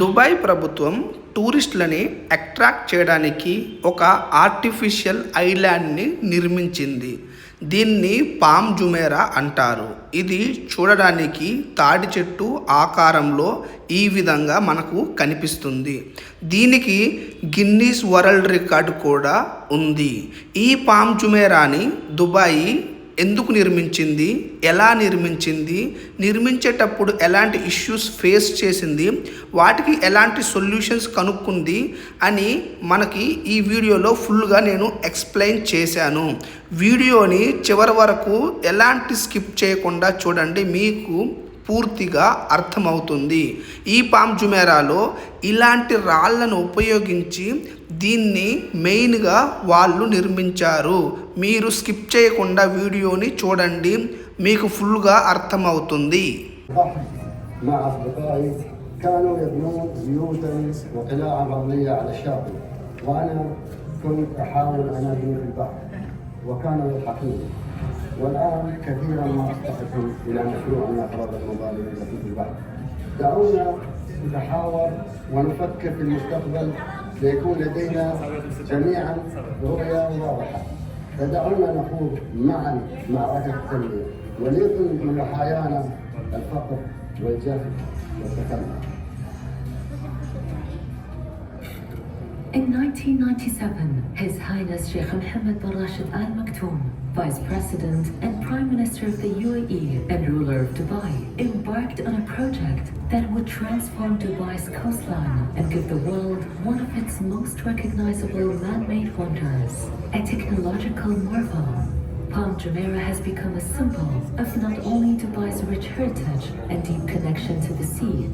Dubai ప్రభుత్వం టూరిస్టులని attract చేయడానికి ఒక ఆర్టిఫిషియల్ ఐలాండ్ని నిర్మించింది. దీన్ని పామ్ జుమేరా అంటారు. ఇది చూడడానికి తాడి చెట్టు ఆకారంలో ఈ విధంగా మనకు కనిపిస్తుంది. దీనికి గిన్నీస్ వరల్డ్ రికార్డు కూడా ఉంది. ఈ పామ్ జుమేరాని దుబాయ్ ఎందుకు నిర్మించింది? ఎలా నిర్మించింది? నిర్మించేటప్పుడు ఎలాంటి ఇష్యూస్ ఫేస్ చేసింది? వాటికి ఎలాంటి సొల్యూషన్స్ కనుక్కుంది? అని మనకి ఈ వీడియోలో ఫుల్గా నేను ఎక్స్ప్లెయిన్ చేశాను. వీడియోని చివరి వరకు ఎలాంటి స్కిప్ చేయకుండా చూడండి. మీకు పూర్తిగా అర్థమవుతుంది ఈ పామ్ జుమేరాలో ఇలాంటి రాళ్లను ఉపయోగించి దీన్ని మెయిన్గా వాళ్ళు నిర్మించారు మీరు స్కిప్ చేయకుండా వీడియోని చూడండి మీకు ఫుల్గా అర్థమవుతుంది البحر مع أصدقائي كانوا يبنون بيوتا وقلاعا رملية على الشاطئ وأنا كنت أحاول أن أبني في البحر وكانوا يضحكون والآن كثيرا ما أصطحبهم إلى مشروع الأفراد المبالغ التي في البحر دعونا نتحاور ونفكر في المستقبل ليكون لدينا جميعا رؤية واضحة. فدعونا نخوض معا معركة التنمية وليكن من ضحايانا الفقر والجهل والتخلف In 1997, His Highness Sheikh Mohammed bin Rashid Al Maktoum, Vice President and Prime Minister of the UAE and ruler of Dubai, embarked on a project that would transform Dubai's coastline and give the world one of its most recognizable man-made wonders, a technological marvel. Palm Jumeirah has become a symbol of not only Dubai's rich heritage and deep connection to the sea,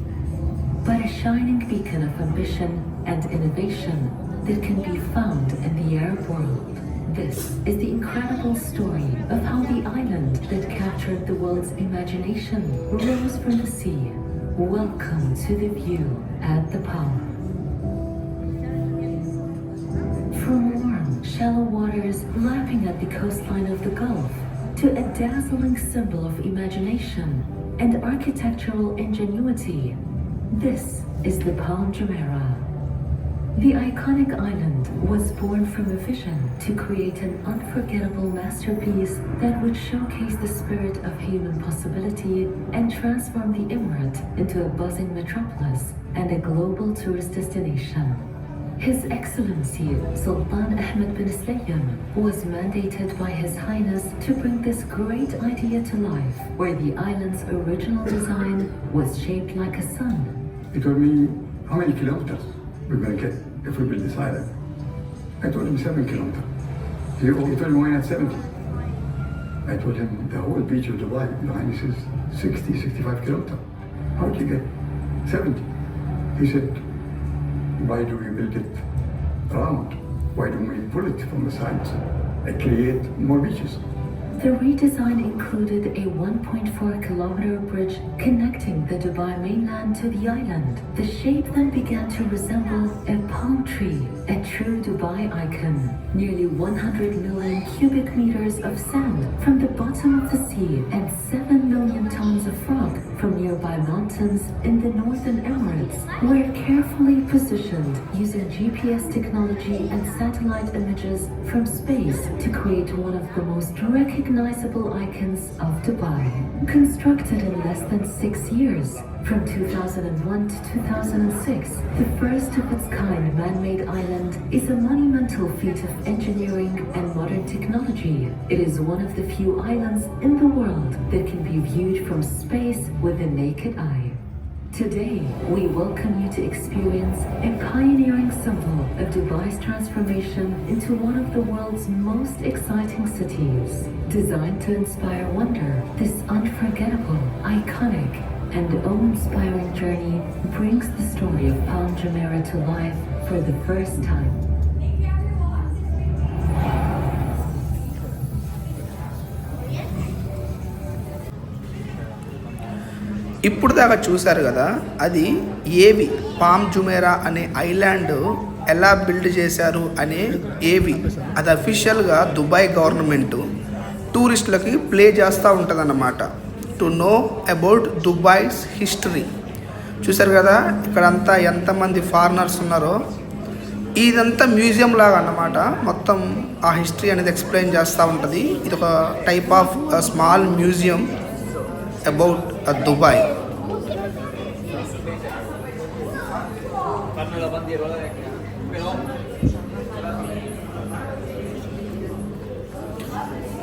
but a shining beacon of ambition and innovation that can be found in the Arab world. This is the incredible story of how the island that captured the world's imagination rose from the sea. Welcome to the view at the Palm. From warm, shallow waters lapping at the coastline of the Gulf to a dazzling symbol of imagination and architectural ingenuity, this is the Palm Jumeirah. The iconic island was born from a vision to create an unforgettable masterpiece that would showcase the spirit of human possibility and transform the emirate into a buzzing metropolis and a global tourist destination. His Excellency Sultan Ahmed bin Slayem was mandated by His Highness to bring this great idea to life, where the island's original design was shaped like a sun He told me, how many kilometers get if we build this island? I told him seven kilometers. He, he told me, why not 70? I told him, the whole beach of Dubai, Your Highness, is 60, 65 kilometers. How did you get 70? He said, why do we build it round? Why don't we pull it from the sides and create more beaches? The redesign included a 1.4 kilometer bridge connecting the Dubai mainland to the island. The shape then began to resemble a palm tree, a true Dubai icon. Nearly 100 million cubic meters of sand from the bottom of the sea and 7 million tons of rock from nearby mountains in the northern Emirates were carefully positioned using GPS technology and satellite images from space to create one of the most recognizable icons of Dubai. Constructed in less than six years, from 2001 to 2006, the first of its kind man-made island is a monumental feat of engineering and modern technology. It is one of the few islands in the world that can be viewed from space with the naked eye. Today, we welcome you to experience a pioneering symbol of Dubai's transformation into one of the world's most exciting cities. Designed to inspire wonder, this unforgettable, iconic, and the awe-inspiring journey brings the story of Palm Jumeirah to life for the first time. ఇప్పుడు దాకా చూశారు కదా అది ఏవి? Palm Jumeirah అనే island ఎలా build చేశారు అనే ఏవి? అది అఫీషియల్గా దుబాయ్ గవర్నమెంట్ టూరిస్టులకి ప్లే చేస్తూ ఉంటుందన్నమాట. To know about Dubai's history చూశారు కదా ఇక్కడంతా ఎంతమంది ఫారినర్స్ ఉన్నారో? ఇదంతా మ్యూజియం లాగా అన్నమాట. మొత్తం ఆ హిస్టరీ అనేది ఎక్స్ప్లెయిన్ చేస్తూ ఉంటుంది. ఇది ఒక type of small museum about Dubai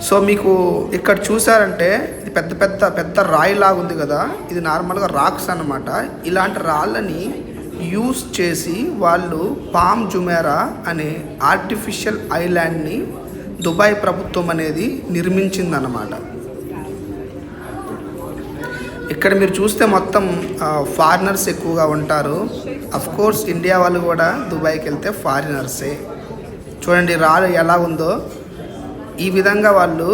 so మీకు ఇక్కడ చూసారంటే ఇది పెద్ద పెద్ద పెద్ద రాయి లాగా ఉంది కదా. ఇది నార్మల్గా రాక్స్ అన్నమాట. ఇలాంటి రాళ్ళని యూస్ చేసి వాళ్ళు పామ్ జుమేరా అనే ఆర్టిఫిషియల్ ఐలాండ్ని దుబాయ్ ప్రభుత్వం అనేది నిర్మించిందన్నమాట. ఇక్కడ మీరు చూస్తే మొత్తం ఫారినర్స్ ఎక్కువగా ఉంటారు. అఫ్ కోర్స్ ఇండియా వాళ్ళు కూడా దుబాయ్కి వెళ్తే ఫారినర్సే. చూడండి రాళ్ళు ఎలా ఉందో. ఈ విధంగా వాళ్ళు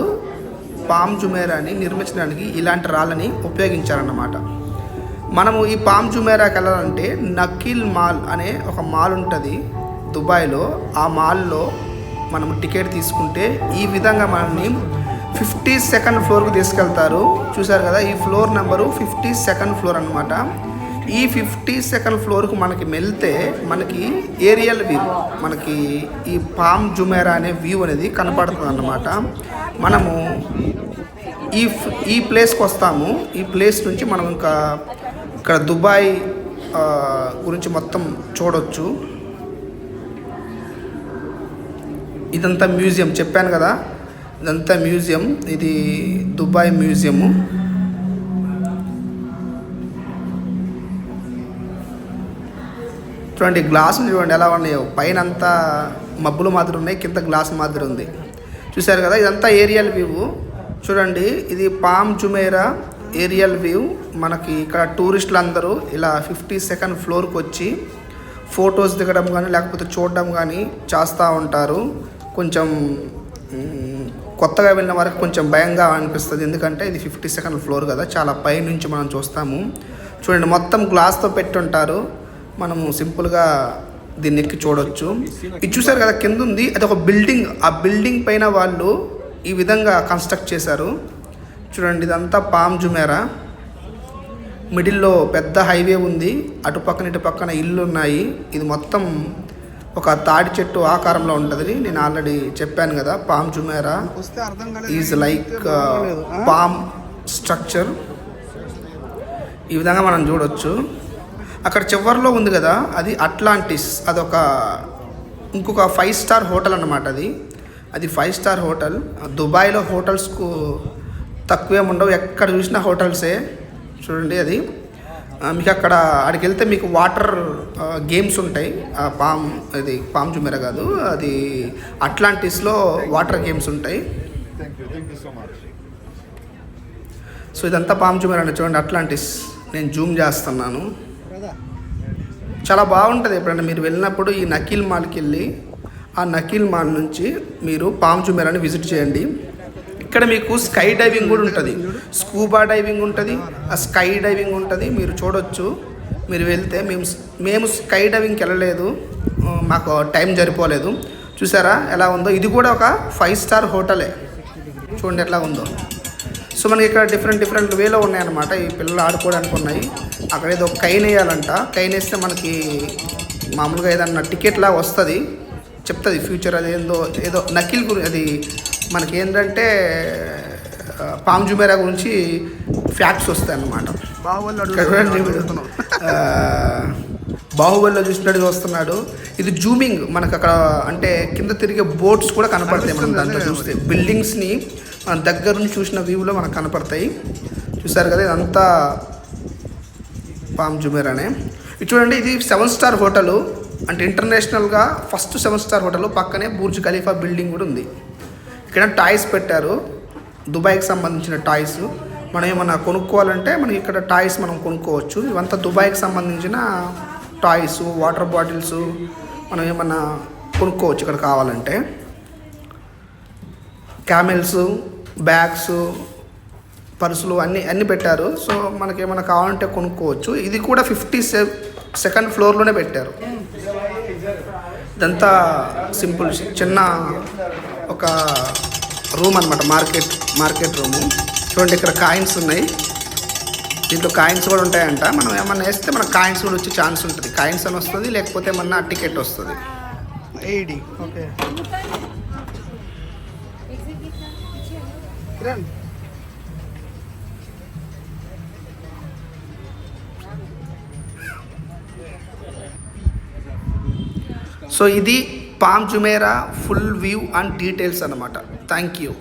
పామ్ జుమేరాని నిర్మించడానికి ఇలాంటి రాళ్ళని ఉపయోగించారన్నమాట. మనము ఈ పామ్ జుమేరాకి వెళ్ళాలంటే నకీల్ మాల్ అనే ఒక మాల్ ఉంటుంది దుబాయ్లో. ఆ మాల్లో మనం టికెట్ తీసుకుంటే ఈ విధంగా మనల్ని ఫిఫ్టీ సెకండ్ ఫ్లోర్కి తీసుకెళ్తారు. చూసారు కదా ఈ floor number fifty second floor అనమాట ఈ ఫిఫ్టీ సెకండ్ ఫ్లోర్కి మనకి వెళ్తే మనకి ఏరియల్ వ్యూ మనకి ఈ పామ్ జుమేరా అనే వ్యూ అనేది కనపడుతుంది అన్నమాట మనము ఈ ఈ ప్లేస్కి వస్తాము. ఈ ప్లేస్ నుంచి మనం ఇంకా ఇక్కడ దుబాయ్ గురించి మొత్తం చూడొచ్చు. ఇదంతా మ్యూజియం చెప్పాను కదా. ఇదంతా మ్యూజియం ఇది దుబాయ్ మ్యూజియము. చూడండి గ్లాసులు చూడండి ఎలా ఉన్నాయో. పైన అంతా మబ్బులు మాదిరి ఉన్నాయి కింద గ్లాస్ మాదిరి ఉంది. చూశారు కదా ఇదంతా ఏరియల్ వ్యూ చూడండి ఇది పామ్ జుమేరా ఏరియల్ వ్యూ మనకి ఇక్కడ టూరిస్టులు అందరూ ఇలా ఫిఫ్టీ సెకండ్ ఫ్లోర్కి వచ్చి ఫొటోస్ దిగడం కానీ లేకపోతే చూడడం కానీ చేస్తూ ఉంటారు. కొంచెం కొత్తగా వెళ్ళిన వరకు కొంచెం భయంగా అనిపిస్తుంది. ఎందుకంటే ఇది ఫిఫ్టీ సెకండ్ ఫ్లోర్ కదా చాలా పై నుంచి మనం చూస్తాము. చూడండి మొత్తం గ్లాస్తో పెట్టుంటారు. మనము సింపుల్గా దీన్ని ఎక్కి చూడొచ్చు. ఇది చూసారు కదా కింద ఉంది అది ఒక బిల్డింగ్ ఆ బిల్డింగ్ పైన వాళ్ళు ఈ విధంగా కన్స్ట్రక్ట్ చేశారు. చూడండి ఇదంతా పామ్ జుమేరా మిడిల్లో పెద్ద హైవే ఉంది. అటు పక్కన ఇటు పక్కన ఇల్లు ఉన్నాయి ఇది మొత్తం ఒక తాడి చెట్టు ఆకారంలో ఉంటుంది. నేను ఆల్రెడీ చెప్పాను కదా palm Jumeirah is like palm structure ఈ విధంగా మనం చూడొచ్చు. అక్కడ చివరిలో ఉంది కదా అది అట్లాంటిస్ అదొక ఇంకొక ఫైవ్ స్టార్ హోటల్ అన్నమాట అది. అది ఫైవ్ స్టార్ హోటల్. దుబాయ్లో హోటల్స్కు తక్కువేం ఉండవు. ఎక్కడ చూసినా హోటల్సే. చూడండి అది. మీకు అక్కడ అక్కడికి వెళ్తే మీకు వాటర్ గేమ్స్ ఉంటాయి. ఆ పామ్ అది పామ్ జుమెర కాదు. అది అట్లాంటిస్లో వాటర్ గేమ్స్ ఉంటాయి. సో ఇదంతా పామ్ జుమెర చూడండి అట్లాంటిస్. నేను జూమ్ చేస్తున్నాను. చాలా బాగుంటుంది ఎప్పుడంటే మీరు వెళ్ళినప్పుడు ఈ నకీల్ మాల్కి వెళ్ళి ఆ నకీల్ మాల్ నుంచి మీరు పామ్ జుమెరాని విజిట్ చేయండి. ఇక్కడ మీకు స్కై డైవింగ్ కూడా ఉంటుంది. స్కూబా డైవింగ్ ఉంటుంది. ఆ స్కై డైవింగ్ ఉంటుంది. మీరు చూడొచ్చు. మీరు వెళ్తే మేము మేము స్కై డైవింగ్కి వెళ్ళలేదు. మాకు టైం సరిపోలేదు. చూసారా ఎలా ఉందో? ఇది కూడా ఒక ఫైవ్ స్టార్ హోటలే. చూడండి ఎట్లా ఉందో. సో మనకి ఇక్కడ డిఫరెంట్ డిఫరెంట్ వేలో ఉన్నాయన్నమాట. ఈ పిల్లలు ఆడుకోవడానికి ఉన్నాయి. అక్కడ ఏదో కైన్ వేయాలంట. కైన్ వేస్తే మనకి మామూలుగా ఏదన్నా టికెట్ లా వస్తుంది. చెప్తుంది ఫ్యూచర్ అది ఏందో ఏదో నకిల్ గురి అది మనకి ఏంటంటే పామ్ జుమేరా గురించి ఫ్యాక్ట్స్ వస్తాయి అన్నమాట బాహుబలిలో చూసినట్టు వస్తున్నాడు ఇది జూమింగ్ మనకు అక్కడ అంటే కింద తిరిగే బోట్స్ కూడా కనపడతాయి మనం దాంట్లో చూస్తే. బిల్డింగ్స్ని మన దగ్గర నుంచి చూసిన వ్యూలో మనకు కనపడతాయి. చూసారు కదా ఇదంతా పామ్ జుమేరానే ఇది చూడండి ఇది సెవెన్ స్టార్ హోటల్. అంటే ఇంటర్నేషనల్గా ఫస్ట్ సెవెన్ స్టార్ హోటల్ పక్కనే బూర్జ్ ఖలీఫా బిల్డింగ్ కూడా ఉంది. ఇక్కడ టాయ్స్ పెట్టారు. దుబాయ్కి సంబంధించిన టాయ్స్. మనం ఏమన్నా కొనుక్కోవాలంటే మనం ఇక్కడ టాయ్స్ మనం కొనుక్కోవచ్చు. ఇవంతా దుబాయ్కి సంబంధించిన టాయ్స్ వాటర్ బాటిల్స్ మనం ఏమన్నా కొనుక్కోవచ్చు ఇక్కడ కావాలంటే. క్యామెల్స్ బ్యాగ్స్ పర్సులు అన్నీ అన్నీ పెట్టారు. సో మనకి ఏమైనా కావాలంటే కొనుక్కోవచ్చు. ఇది కూడా ఫిఫ్టీ సెకండ్ ఫ్లోర్లోనే పెట్టారు. ఇదంతా సింపుల్ చిన్న ఒక రూమ్ అనమాట మార్కెట్ మార్కెట్ రూము. చూడండి ఇక్కడ కాయిన్స్ ఉన్నాయి. దీంట్లో కాయిన్స్ కూడా ఉంటాయంట. మనం ఏమన్నా వేస్తే మన కాయిన్స్ కూడా వచ్చే ఛాన్స్ ఉంటుంది. కాయిన్స్ అని వస్తుంది లేకపోతే ఏమన్నా టికెట్ వస్తుంది. ఎయిడి ఓకే. సో ఇది palm Jumeirah full view and details అనమాట థ్యాంక్ యూ.